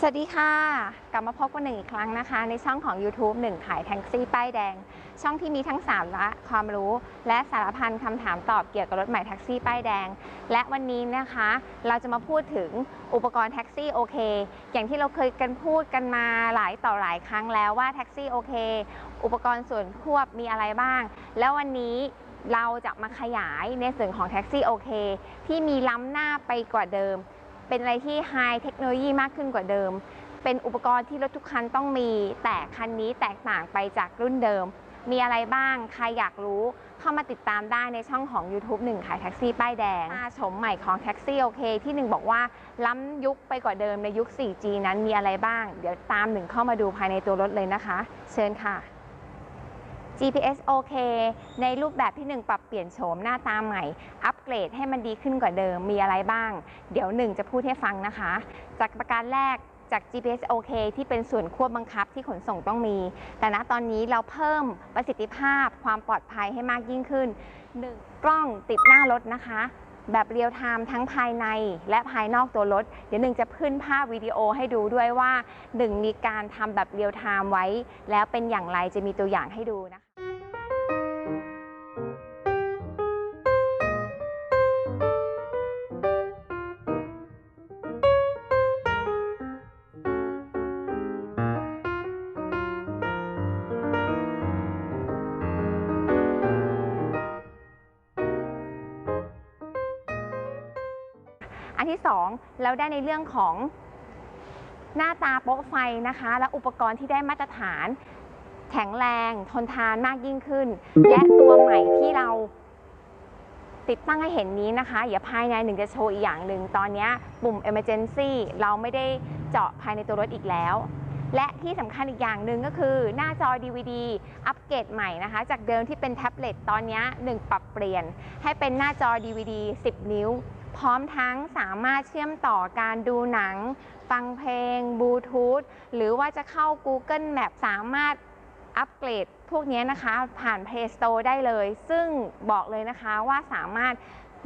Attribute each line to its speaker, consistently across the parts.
Speaker 1: สวัสดีค่ะ กลับมาพบกันหนึ่งอีกครั้งนะคะ ในช่องของ YouTube หนึ่งขายแท็กซี่ป้ายแดง ช่องที่มีทั้งสาระความรู้ และสารพันคำถามตอบเกี่ยวกับรถใหม่แท็กซี่ป้ายแดง และวันนี้นะคะ เราจะมาพูดถึงอุปกรณ์แท็กซี่โอเคอย่างที่เราเคยกันพูดกันมาหลายต่อหลายครั้งแล้วว่าแท็กซี่โอเคอุปกรณ์ส่วนควบมีอะไรบ้าง แล้ววันนี้เราจะมาขยายในส่วนของแท็กซี่โอเคที่มีล้ำหน้าไปกว่าเดิม เป็นอะไรที่ไฮเทคโนโลยีมากขึ้นกว่าเดิม เป็นอุปกรณ์ที่รถทุกคันต้องมี แต่คันนี้แตกต่างไปจากรุ่นเดิม มีอะไรบ้าง ใครอยากรู้ เข้ามาติดตามได้ในช่องของ YouTube 1ขายแท็กซี่ป้ายแดงหน้าชมใหม่ของแท็กซี่โอเคที่หนึ่งบอกว่า ล้ำยุคไปกว่าเดิมในยุค 4G นั้นมีอะไรบ้าง เดี๋ยวตามหนึ่งเข้ามาดูภายในตัวรถเลยนะคะ เชิญค่ะ GPS โอเคในรูปแบบที่หนึ่งปรับเปลี่ยนโฉมหน้าตาใหม่ อัปเกรดให้มันดีขึ้นกว่าเดิมมีอะไรบ้าง เดี๋ยวหนึ่งจะพูดให้ฟังนะคะ จากประการแรกจาก GPS OK ที่เป็นส่วนควบบังคับที่ขนส่งต้องมี แต่ณตอนนี้เราเพิ่มประสิทธิภาพความปลอดภัยให้มากยิ่งขึ้น 1. กล้องติดหน้ารถนะคะ แบบเรียลไทม์ทั้งภายในและภายนอกตัวรถ เดี๋ยวหนึ่งจะขึ้นภาพวิดีโอให้ดูด้วยว่าหนึ่งมีการทำแบบเรียลไทม์ไว้ แล้วเป็นอย่างไรจะมีตัวอย่างให้ดูนะคะ ที่สองเราได้ในเรื่องของหน้าตาโป๊ะไฟนะคะ และอุปกรณ์ที่ได้มาตรฐาน แข็งแรงทนทานมากยิ่งขึ้น และตัวใหม่ที่เราติดตั้งให้เห็นนี้นะคะอย่าภายในหนึ่งจะโชว์อีกอย่างหนึ่ง ตอนนี้ปุ่ม emergency เราไม่ได้เจาะภายในตัวรถอีกแล้ว และที่สำคัญอีกอย่างหนึ่งก็คือหน้าจอ DVD อัปเกรดใหม่นะคะ จากเดิมที่เป็นแท็บเล็ตตอนนี้หนึ่งปรับเปลี่ยน ให้เป็นหน้าจอ DVD 10 นิ้ว พร้อมทั้งสามารถเชื่อมต่อการดูหนัง ฟังเพลงบลูทูธหรือว่าจะเข้า Google Map สามารถอัปเกรดพวกนี้นะคะ ผ่าน Play Store ได้เลย ซึ่งบอกเลยนะคะว่าสามารถ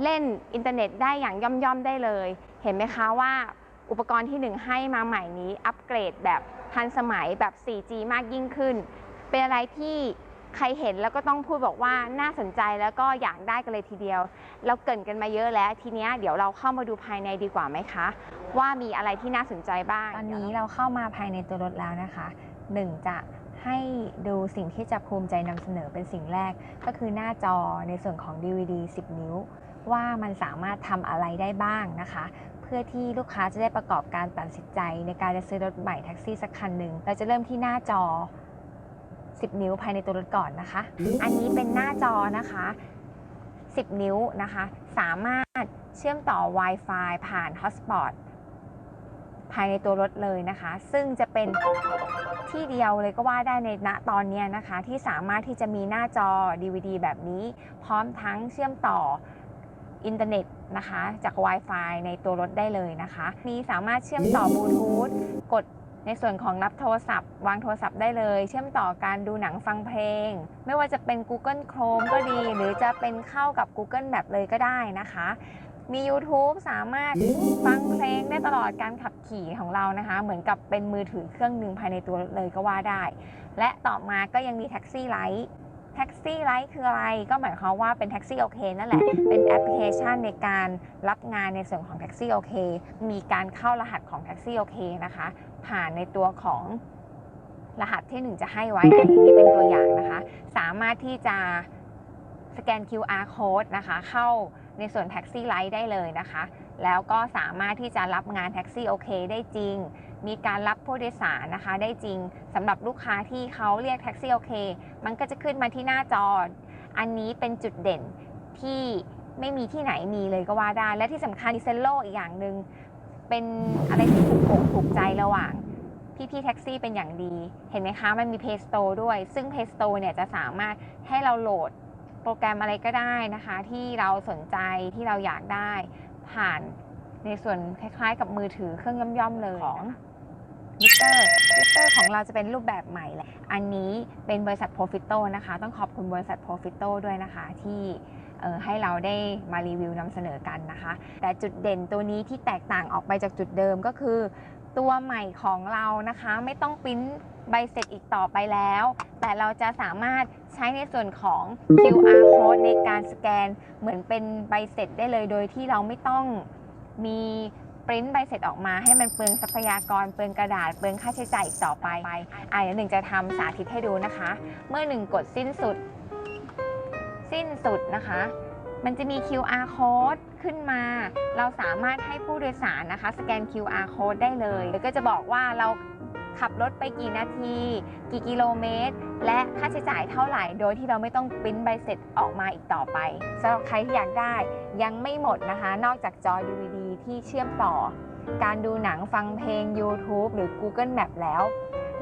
Speaker 1: เล่นอินเทอร์เน็ตได้อย่างย่อมๆได้เลย เห็นไหมคะว่าอุปกรณ์ที่หนึ่งให้มาใหม่นี้อัปเกรดแบบทันสมัยแบบ 4G มากยิ่งขึ้น เป็นอะไรที่ ใครเห็นแล้วก็ต้องพูดบอกว่าน่าสนใจแล้วก็อยากได้กันเลยทีเดียว เราเกินกันมาเยอะแล้ว ทีเนี้ยเดี๋ยวเราเข้ามาดูภายในดีกว่าไหมคะ ว่ามีอะไรที่น่าสนใจบ้าง
Speaker 2: ตอนนี้เราเข้ามาภายในตัวรถแล้วนะคะหนึ่งจะให้ดูสิ่งที่จะภูมิใจนำเสนอเป็นสิ่งแรก ก็คือหน้าจอในส่วนของ DVD 10 นิ้ว ว่ามันสามารถทำอะไรได้บ้างนะคะ เพื่อที่ลูกค้าจะได้ประกอบการตัดสินใจ ในการจะซื้อรถใหม่แท็กซี่สักคันหนึ่งเราจะเริ่มที่หน้าจอ 10 นิ้วภายในตัวรถก่อนนะคะ อันนี้เป็นหน้าจอนะคะ 10 นิ้วนะคะ สามารถเชื่อมต่อ Wi-Fi ผ่าน Hotspot ภายในตัวรถเลยนะคะ ซึ่งจะเป็นที่เดียวเลยก็ว่าได้ในณตอนเนี้ยนะคะ ที่สามารถที่จะมีหน้าจอ DVD แบบนี้ พร้อมทั้งเชื่อมต่ออินเทอร์เน็ตนะคะ จาก Wi-Fi ในตัวรถได้เลยนะคะ มีสามารถเชื่อมต่อบลูทูธกด ในส่วนของรับโทรศัพท์ วางโทรศัพท์ได้เลย เชื่อมต่อการดูหนังฟังเพลง ไม่ว่าจะเป็น Google Chrome ก็ดี หรือจะเป็นเข้ากับ Google Map เลยก็ได้นะคะ มี YouTube สามารถฟังเพลงได้ตลอดการขับขี่ของเรานะคะ เหมือนกับเป็นมือถือเครื่องหนึ่งภายในตัวเลยก็ว่าได้ และต่อมาก็ยังมีแท็กซี่ไลท์ แท็กซี่ไลท์คืออะไร ก็หมายความว่าเป็นแท็กซี่โอเคนั่นแหละ เป็นแอปพลิเคชันในการรับงานในส่วนของแท็กซี่โอเคมีการเข้ารหัสของแท็กซี่โอเคนะคะ ผ่านในตัวของรหัสที่หนึ่งจะให้ไว้ อันนี้เป็นตัวอย่างนะคะ สามารถที่จะสแกน QR code นะคะ เข้าในส่วนแท็กซี่ไลท์ได้เลยนะคะ แล้วก็สามารถที่จะรับงานแท็กซี่โอเคได้จริง มีการรับผู้โดยสารนะคะ ได้จริงสำหรับลูกค้าที่เขาเรียกแท็กซี่โอเค มันก็จะขึ้นมาที่หน้าจอ อันนี้เป็นจุดเด่นที่ไม่มีที่ไหนมีเลยก็ว่าได้ และที่สำคัญดิเซลโลอีกอย่างหนึ่งเป็นอะไรที่ถูกอกถูกใจระหว่างพี่ๆแท็กซี่เป็นอย่างดี เห็นไหมคะ มันมี Play Store ด้วย ซึ่ง Play Store เนี่ยจะสามารถให้เราโหลดโปรแกรมอะไรก็ได้นะคะ ที่เราสนใจที่เราอยากได้ ผ่านในส่วนคล้ายๆ กับมือถือเครื่องย่อมๆเลยของ มิเตอร์มิเตอร์ของเราจะเป็นรูปแบบใหม่แหละ อันนี้เป็นบริษัท Profito นะคะ ต้องขอบคุณบริษัท Profito ด้วยนะคะที่ให้เราได้มารีวิวนำเสนอกันนะคะ แต่จุดเด่นตัวนี้ที่แตกต่างออกไปจากจุดเดิมก็คือ ตัวใหม่ของเรานะคะ ไม่ต้องปริ้นใบเสร็จอีกต่อไปแล้ว แต่เราจะสามารถใช้ในส่วนของ QR code ในการสแกนเหมือนเป็นใบเสร็จได้เลยโดยที่เราไม่ต้องมี ปริ้นใบเสร็จออกมาให้มันเปลืองทรัพยากรเปลืองกระดาษเปลืองค่าใช้จ่ายอีกต่อไปอะเดี๋ยวหนึ่งจะทำสาธิตให้ดูนะคะ เมื่อหนึ่งกดสิ้นสุด สิ้นสุดนะคะ มันจะมี QR code ขึ้นมา เราสามารถให้ผู้โดยสารนะคะ สแกน QR code ได้เลยแล้วก็จะบอกว่าเราขับรถไปกี่นาที กี่กิโลเมตร และค่าใช้จ่ายเท่าไหร่ โดยที่เราไม่ต้องปริ้นใบเสร็จออกมาอีกต่อไปสำหรับใครที่อยากได้ยังไม่หมดนะคะ นอกจากจอ DVD ที่เชื่อมต่อ การดูหนังฟังเพลง YouTube หรือ Google Map แล้ว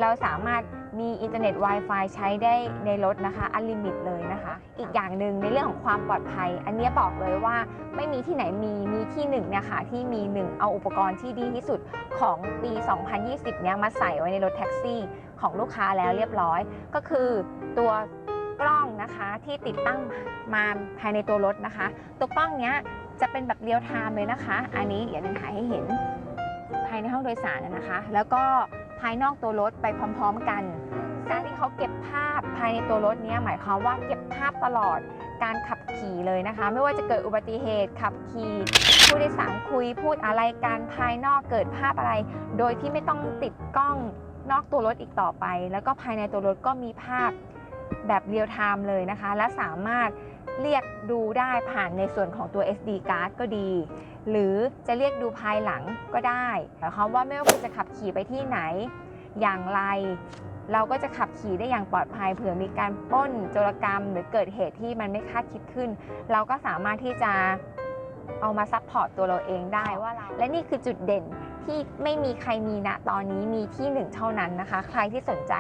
Speaker 2: เราสามารถมีอินเทอร์เน็ต Wi-Fi ใช้ได้ในรถนะคะอันลิมิตเลยนะคะ อีกอย่างหนึ่งในเรื่องของความปลอดภัย อันนี้บอกเลยว่าไม่มีที่ไหนมีมีที่หนึ่งนี่ยค่ะที่มีหนึ่งเอาอุปกรณ์ที่ดีที่สุดของปี 2020 เนี่ยมาใส่ไว้ในรถแท็กซี่ของลูกค้าแล้วเรียบร้อย ก็คือตัวกล้องนะคะที่ติดตั้งมาภายในตัวรถนะคะ ตัวกล้องเนี้ย จะเป็นแบบเรียลไทม์เลยนะคะ อันนี้เดี๋ยวหนึงถ่ายให้เห็นภายในห้องโดยสารนะนะคะ แล้วก็ภายนอกตัวรถไปพร้อม ๆ กัน การที่เขาเก็บภาพภายในตัวรถเนี้ยหมายความว่าเก็บภาพตลอดการขับขี่เลยนะคะ ไม่ว่าจะเกิดอุบัติเหตุขับขี่ผู้โดยสารคุยพูดอะไรการภายนอกเกิดภาพอะไร โดยที่ไม่ต้องติดกล้องนอกตัวรถอีกต่อไป แล้วก็ภายในตัวรถก็มีภาพ แบบเรียลไทม์เลยนะคะ และสามารถเรียกดูได้ผ่านในส่วนของตัว SD card ก็ดี หรือจะเรียกดูภายหลังก็ได้หมายความว่าไม่ว่าคุณจะขับขี่ไปที่ไหน อย่างไร เราก็จะขับขี่ได้อย่างปลอดภัยเผื่อมีการป้นโจรกรรม หรือเกิดเหตุที่มันไม่คาดคิดขึ้น เราก็สามารถที่จะ เอามาซัพพอร์ตตัวเราเองได้ว่าเราและนี่คือจุดเด่นที่ไม่มีใครมีณตอนนี้มีที่หนึ่งเท่านั้นนะคะ ใครที่สนใจ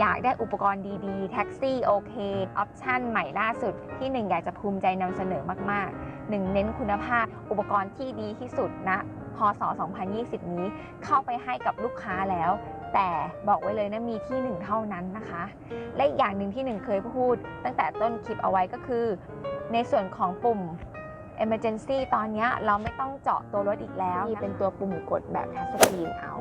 Speaker 2: อยากได้อุปกรณ์ดีๆ แท็กซี่โอเค ออปชั่นใหม่ล่าสุดที่หนึ่งอยากจะภูมิใจนำเสนอมากๆหนึ่งเน้นคุณภาพอุปกรณ์ที่ดีที่สุดณพศ 2020 นี้เข้าไปให้กับลูกค้าแล้ว แต่บอกไว้เลยนะมีที่หนึ่งเท่านั้นนะคะ และอีกอย่างหนึ่งที่หนึ่งเคยพูด ตั้งแต่ต้นคลิปเอาไว้ก็คือ ในส่วนของปุ่ม emergency ตอนเนี้ยเราไม่ต้องเจาะตัวรถอีกแล้วที่เป็นตัวปุ่มกดแบบทัชสกรีนเอา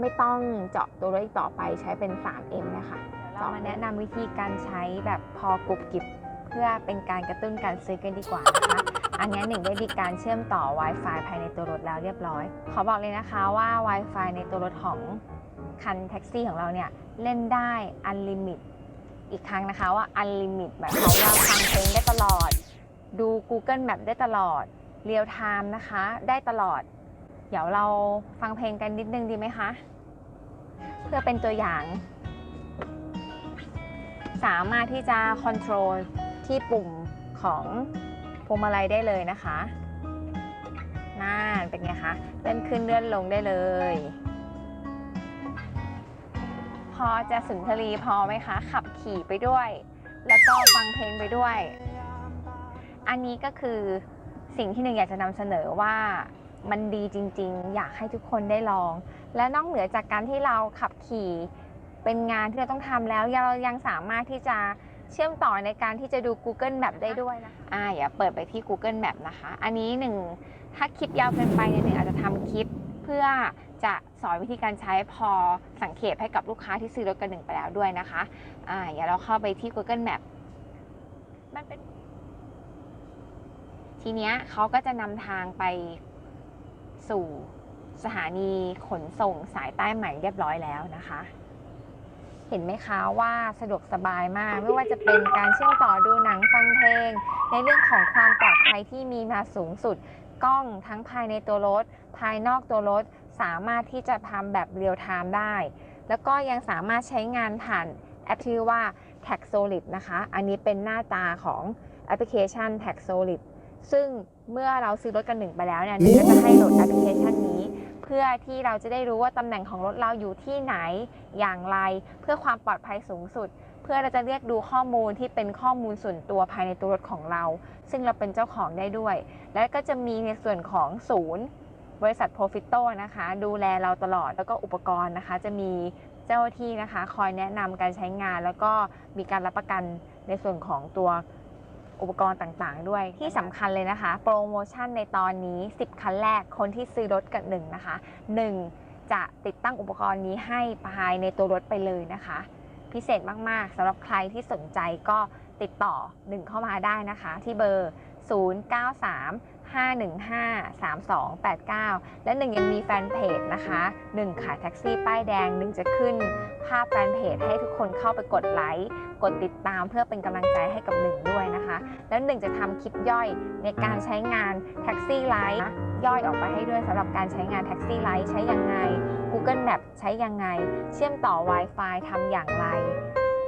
Speaker 2: ไม่ต้องเจาะตัวรถอีกต่อไปใช้เป็น 3M นะคะเรามาแนะนำวิธีการใช้แบบพอกรุบกริบเพื่อเป็นการกระตุ้นการซื้อกันดีกว่านะคะอันนี้หนึ่งได้มีการเชื่อมต่อ Wi-Fi ภายในตัวรถแล้วเรียบร้อย ขอบอกเลยนะคะว่า Wi-Fi ในตัวรถของคันแท็กซี่ของเราเนี่ยเล่นได้อันลิมิตอีกครั้งนะคะว่าอันลิมิตหมายความว่าฟังเพลงได้ตลอด ดู Google Map ได้ตลอดเรียลไทม์นะคะ ได้ตลอด เดี๋ยวเราฟังเพลงกันนิดนึงดีไหมคะ เพื่อเป็นตัวอย่าง สามารถที่จะคอนโทรลที่ปุ่มของพวงมาลัยได้เลยนะคะน่านเป็นไงคะเลื่อนขึ้นเลื่อนลงได้เลย พอจะสุนทรีพอไหมคะ ขับขี่ไปด้วย แล้วก็ฟังเพลงไปด้วย อันนี้ก็คือสิ่งที่หนึ่งอยากจะนำเสนอว่ามันดีจริง ๆ อยากให้ทุกคนได้ลอง และนอกเหนือจากการที่เราขับขี่เป็นงานที่เราต้องทำแล้วเรายังสามารถที่จะเชื่อมต่อในการที่จะดู Google Map ได้ด้วยนะอ่าอย่าเปิดไปที่ Google Map นะคะ อันนี้หนึ่งถ้าคลิปยาวเกินไปเนี่ยหนึ่งอาจจะทำคลิปเพื่อจะสอนวิธีการใช้พอสังเกตให้กับลูกค้าที่ซื้อรถกันหนึ่งไปแล้วด้วยนะคะอ่าอย่าเราเข้าไปที่ Google Map มันเป็น ทีเนี้ยเขาก็จะนำทางไปสู่สถานีขนส่งสายใต้ใหม่เรียบร้อยแล้วนะคะ เห็นไหมคะว่าสะดวกสบายมาก ไม่ว่าจะเป็นการเชื่อมต่อดูหนังฟังเพลง ในเรื่องของความปลอดภัยที่มีมาสูงสุด กล้องทั้งภายในตัวรถ ภายนอกตัวรถ สามารถที่จะทำแบบเรียลไทม์ได้ แล้วก็ยังสามารถใช้งานผ่านแอปที่ว่า Tag Solid นะคะ อันนี้เป็นหน้าตาของแอปพลิเคชัน Tag Solid ซึ่งเมื่อเราซื้อรถกันหนึ่งไปแล้วเนี่ยหนึ่งก็จะให้โหลดแอปพลิเคชันนี้ เพื่อที่เราจะได้รู้ว่าตำแหน่งของรถเราอยู่ที่ไหนอย่างไร เพื่อความปลอดภัยสูงสุด เพื่อเราจะเรียกดูข้อมูลที่เป็นข้อมูลส่วนตัวภายในตัวรถของเรา ซึ่งเราเป็นเจ้าของได้ด้วย และก็จะมีในส่วนของศูนย์ บริษัท Profito นะคะ ดูแลเราตลอดแล้วก็อุปกรณ์นะคะ จะมีเจ้าหน้าที่นะคะ คอยแนะนำการใช้งาน แล้วก็มีการรับประกันในส่วนของตัว อุปกรณ์ต่างๆ ด้วย ที่สำคัญเลยนะคะ โปรโมชั่นในตอนนี้ 10 คันแรกคนที่ซื้อรถกับ1นะคะ 1 จะติดตั้งอุปกรณ์นี้ให้ภายในตัวรถไปเลยนะคะ พิเศษมากๆสำหรับใครที่สนใจก็ติดต่อ1เข้ามาได้นะคะ ที่เบอร์ 093 515 3289 และหนึ่งยังมีแฟนเพจนะคะหนึ่งขายแท็กซี่ป้ายแดงหนึ่งจะขึ้นภาพแฟนเพจให้ทุกคนเข้าไปกดไลค์กดติดตามเพื่อเป็นกำลังใจให้กับหนึ่งด้วยนะคะ แล้วหนึ่งจะทำคลิปย่อยในการใช้งานแท็กซี่ไลท์ย่อยออกไปให้ด้วยสำหรับการใช้งานแท็กซี่ไลท์ใช้ยังไง Google Map ใช้ยังไง เชื่อมต่อ Wi-Fi ทำอย่างไร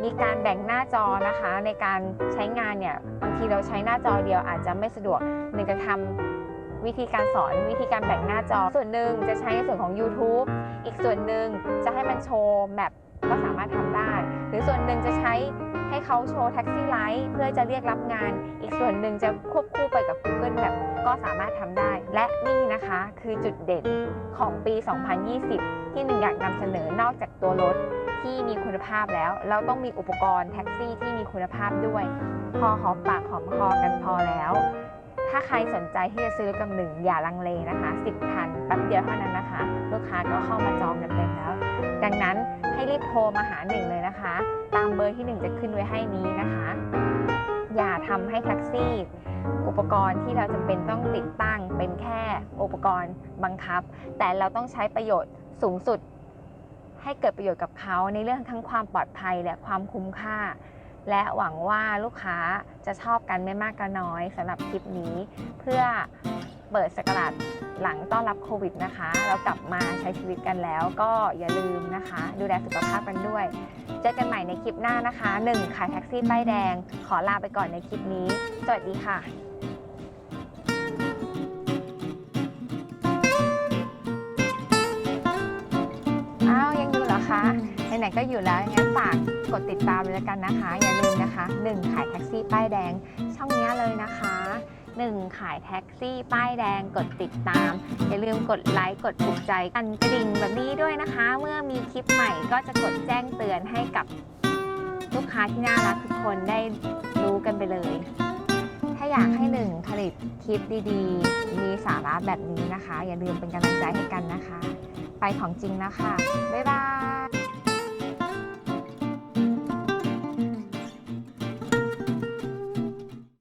Speaker 2: มีการแบ่งหน้าจอนะคะ ในการใช้งานเนี่ยบางทีเราใช้หน้าจอเดียวอาจจะไม่สะดวกหนึ่งจะทำวิธีการสอนวิธีการแบ่งหน้าจอ ส่วนหนึ่งจะใช้ในส่วนของ YouTube อีกส่วนหนึ่งจะให้มันโชว์แมปก็สามารถทำได้ หรือส่วนหนึ่งจะใช้ให้เขาโชว์แท็กซี่ไลท์เพื่อจะเรียกรับงาน อีกส่วนหนึ่งจะควบคู่ไปกับ Google Map ก็สามารถทำได้ และนี่นะคะคือจุดเด่นของปี 2020 ที่หนึ่งอยากนำเสนอนอกจากตัวรถ ที่มีคุณภาพแล้ว เราต้องมีอุปกรณ์แท็กซี่ที่มีคุณภาพด้วย พอหอมปากหอมคอกันพอแล้ว ถ้าใครสนใจที่จะซื้อรถกับหนึ่งอย่าลังเลนะคะ 10คันแป๊บเดียวเท่านั้นนะคะ ลูกค้าก็เข้ามาจองกันเต็มแล้ว ดังนั้นให้รีบโทรมาหาหนึ่งเลยนะคะ ตามเบอร์ที่หนึ่งจะขึ้นไว้ให้นี้นะคะ อย่าทำให้แท็กซี่อุปกรณ์ที่เราจำเป็นต้องติดตั้งเป็นแค่อุปกรณ์บังคับ แต่เราต้องใช้ประโยชน์สูงสุด ให้เกิดประโยชน์กับเขาในเรื่องทั้งความปลอดภัยและความคุ้มค่า และหวังว่าลูกค้าจะชอบกันไม่มากก็น้อยสำหรับคลิปนี้ เพื่อเปิดสกราชหลังต้อนรับโควิดนะคะ เรากลับมาใช้ชีวิตกันแล้วก็อย่าลืมนะคะ ดูแลสุขภาพกันด้วย เจอกันใหม่ในคลิปหน้านะคะ 1. ขายแท็กซี่ป้ายแดง ขอลาไปก่อนในคลิปนี้ สวัสดีค่ะ ไหนๆก็อยู่แล้วงั้นฝากกดติดตามเลยล้วกันนะคะ อย่าลืมนะคะ 1 ขายแท็กซี่ป้ายแดง ช่องนี้เลยนะคะ 1 ขายแท็กซี่ป้ายแดงกดติดตาม อย่าลืมกดไลค์กดถูกใจกันกระดิ่งแบบนี้ด้วยนะคะ เมื่อมีคลิปใหม่ก็จะกดแจ้งเตือนให้กับลูกค้าที่น่ารักทุกคนได้รู้กันไปเลย ถ้าอยากให้หนึ่งผลิตคลิปดีๆ มีสาระแบบนี้นะคะ อย่าลืมเป็นกำลังใจให้กันนะคะ ไปของจริงแล้วค่ะ บ๊ายบาย